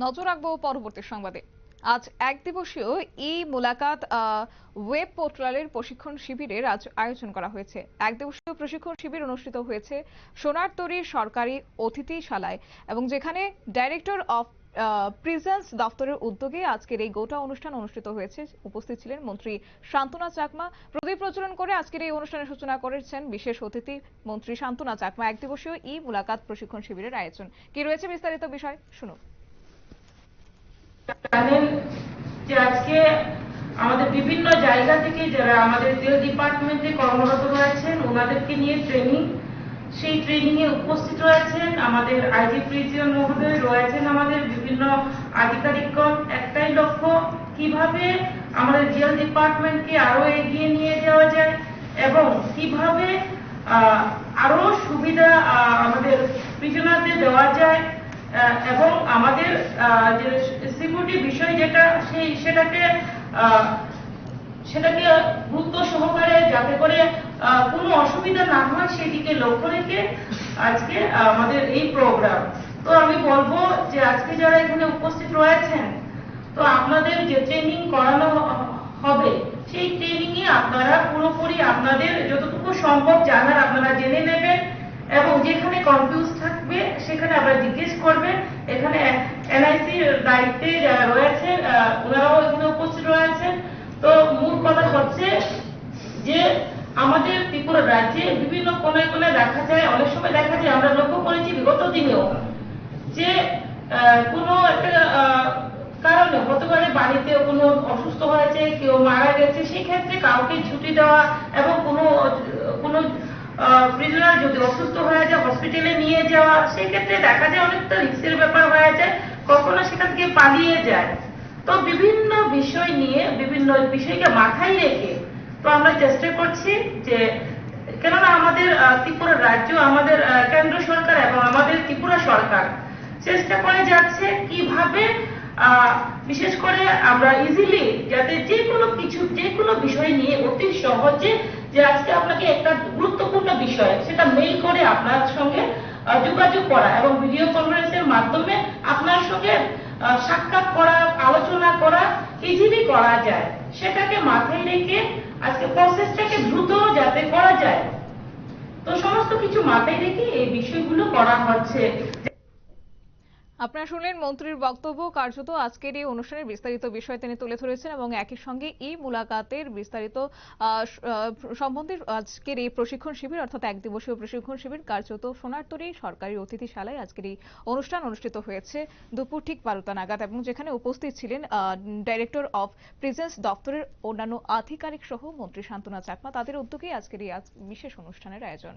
নজর রাখব পরবর্তী সংবাদে। আজ এক দিবসীয় ই মোলাকাত ওয়েব পোর্টালের প্রশিক্ষণ শিবিরের আজ আয়োজন করা হয়েছে। এক দিবসীয় প্রশিক্ষণ শিবির অনুষ্ঠিত হয়েছে সোনারতরীর সরকারি অতিথিশালায় এবং যেখানে ডাইরেক্টর অফ প্রিজেন্স দপ্তরের উদ্যোগে আজকের এই গোটা অনুষ্ঠান অনুষ্ঠিত হয়েছে। উপস্থিত ছিলেন মন্ত্রী শান্তনা চাকমা। প্রদীপ প্রচলন করে আজকের এই অনুষ্ঠানের সূচনা করেছেন বিশেষ অতিথি মন্ত্রী শান্তনা চাকমা। এক দিবসীয় ই মুলাকাত প্রশিক্ষণ শিবিরের আয়োজন। কি রয়েছে বিস্তারিত বিষয়? শুনুন। জানেন যে আজকে আমাদের বিভিন্ন জায়গা থেকে যারা আমাদের জেল ডিপার্টমেন্টে কর্মরত রয়েছেন, ওনাদেরকে নিয়ে ট্রেনিং সেই ট্রেনিং এ উপস্থিত রয়েছেন আমাদের আইজি প্রিজিয়ন মহোদয়, রয়েছেন আমাদের বিভিন্ন আধিকারিকগণ। একটাই লক্ষ্য, কীভাবে আমাদের জেল ডিপার্টমেন্টকে আরও এগিয়ে নিয়ে যাওয়া যায় এবং কীভাবে আরও সুবিধা আমাদের প্রিজনারদের দেওয়া যায় এবং আমাদের সিকিউরিটি বিষয় যেটা, সেই সেটাকে সেটাকে গুরুত্ব সহকারে যাতে করে কোনো অসুবিধা না হয় সেদিকে লক্ষ্য রেখে আজকে আমাদের এই প্রোগ্রাম তো আমি বলব যে আজকে যারা এখানে উপস্থিত রয়েছেন, তো আপনাদের যে ট্রেনিং করানো হবে, সেই ট্রেনিং এ আপনারা পুরোপুরি আপনাদের যতটুকু সম্ভব জানার আপনারা জেনে নেবেন এবং যেখানে কনফিউজ থাকবে সেখানে আপনারা জিজ্ঞেস করবেন এখানে এনআইসি দায়িত্বে যারা রয়েছেন ওনারাও এখানে উপস্থিত রয়েছেন। তো মূল কথা হচ্ছে যে আমাদের ত্রিপুরা রাজ্যে বিভিন্ন কোনায় কোনায় দেখা যায়, অনেক সময় দেখা যায়, আমরা লক্ষ্য করেছি বিগত দিনেও যে কোনো একটা কারণে হতে পারে বাড়িতে কোনো অসুস্থ হয়েছে, কেউ মারা গেছে সেই ক্ষেত্রে কাউকে ছুটি দেওয়া এবং কোনো কোনো প্রিজনার যদি অসুস্থ হয়ে যায় হসপিটালে নিয়ে যাওয়া সেই ক্ষেত্রে দেখা যায় অনেকটা রিস্কের ব্যাপার হয়ে যায়। কখনো সেখান থেকে পালিয়ে যায়। তো বিভিন্ন বিষয় নিয়ে, বিভিন্ন বিষয়কে মাথায় রেখে তো আমরা চেষ্টা করছি যে, কেননা আমাদের ত্রিপুরা রাজ্য, আমাদের কেন্দ্র সরকার এবং আমাদের ত্রিপুরা সরকার চেষ্টা করে যাচ্ছে কীভাবে বিশেষ করে আমরা ইজিলি যাতে যে কোনো কিছু যে কোনো বিষয় নিয়ে অতি সহজে যে আজকে আপনাকে একটা গুরুত্বপূর্ণ বিষয়, সেটা মেইল করে আপনার সঙ্গে যোগাযোগ করা এবং ভিডিও কনফারেন্সের মাধ্যমে সঙ্গে সাক্ষাৎ করা, আলোচনা করা, ইজিলি করা যায়। সেটাকে মাথায় রেখে আজকে প্রসেসটাকে দ্রুত যাতে করা যায়। তো সমস্ত কিছু মাথায় রেখে এই বিষয়গুলো করা হচ্ছে। আপনারা শুনলেন মন্ত্রীর বক্তব্য। কার্যত আজকের এই অনুষ্ঠানের বিস্তারিত বিষয় তিনি তুলে ধরেছেন এবং একই সঙ্গে এই মুলাকাতের বিস্তারিত সম্বন্ধে আজকের এই প্রশিক্ষণ শিবির অর্থাৎ এক দিবসীয় প্রশিক্ষণ শিবির কার্যত সোনারতরী সরকারি অতিথিশালায় আজকের এই অনুষ্ঠান অনুষ্ঠিত হয়েছে দুপুর ঠিক বারোটা নাগাদ এবং যেখানে উপস্থিত ছিলেন ডাইরেক্টর অফ প্রিজেন্স দপ্তরের অন্যান্য আধিকারিক সহ মন্ত্রী শান্তনা চাকমা। তাদের উদ্যোগে আজকের এই বিশেষ অনুষ্ঠানের আয়োজন।